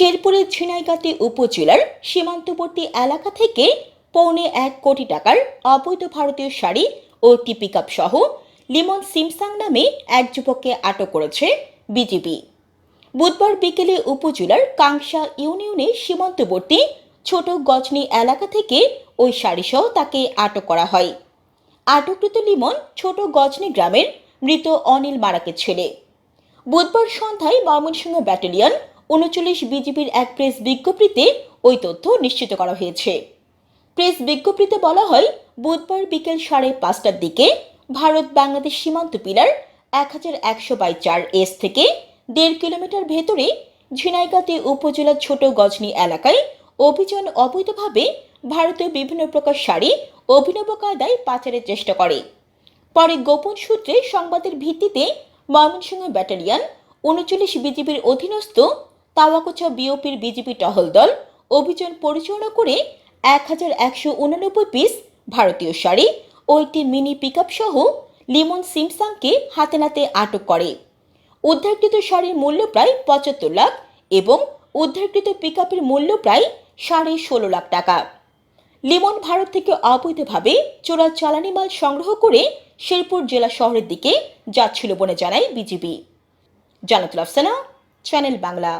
শেরপুরের ঝিনাইগাতি উপজেলার সীমান্তবর্তী এলাকা থেকে পৌনে এক কোটি টাকার অবৈধ ভারতীয় শাড়ি ও একটি পিকআপ সহ লিমন সিমসাং নামে এক যুবককে আটক করেছে বিজিবি। বুধবার বিকেলে উপজেলার কাংসা ইউনিয়নে সীমান্তবর্তী ছোট গজনি এলাকা থেকে ওই শাড়িসহ তাকে আটক করা হয়। আটককৃত লিমন ছোট গজনি গ্রামের মৃত অনিল মারাকের ছেলে। বুধবার সন্ধ্যায় ময়মনসিংহ ব্যাটালিয়ন উনচল্লিশ বিজিবির এক প্রেস বিজ্ঞপ্তিতে ওই তথ্য নিশ্চিত করা হয়েছে। প্রেস বিজ্ঞপ্তিতে বলা হয়, বুধবার বিকেল সাড়ে পাঁচটার দিকে ভারত বাংলাদেশ সীমান্ত পিলার এক হাজার একশো বাই চার এস থেকে দেড় কিলোমিটার ভেতরে ঝিনাইগাতি উপজেলার ছোট গজনি এলাকায় অভিযান অবৈধভাবে ভারতীয় বিভিন্ন প্রকার শাড়ি, অভিনব কায়দায় পাচারের চেষ্টা করে। পরে গোপন সূত্রে সংবাদের ভিত্তিতে ময়মনসিংহ ব্যাটালিয়ন উনচল্লিশ বিজিবির অধীনস্থ তাওয়াকোচা বিওপির বিজিবি টহল দল অভিযান পরিচালনা করে এক হাজার একশো উনানব্বই পিস ভারতীয় শাড়ি ও একটি মিনি পিকআপ সহ লিমন সিমসাংকে হাতে নাতে আটক করে। উদ্ধারকৃত শাড়ির মূল্য প্রায় পঁচাত্তর লাখ এবং উদ্ধারকৃত পিকআপের মূল্য প্রায় সাড়ে ষোলো লাখ টাকা। লিমন ভারত থেকে অবৈধভাবে চোরা চালানি মাল সংগ্রহ করে শেরপুর জেলা শহরের দিকে যাচ্ছিল বলে জানায় বিজিবি জানাতুল আফসানা, চ্যানেল বাংলা।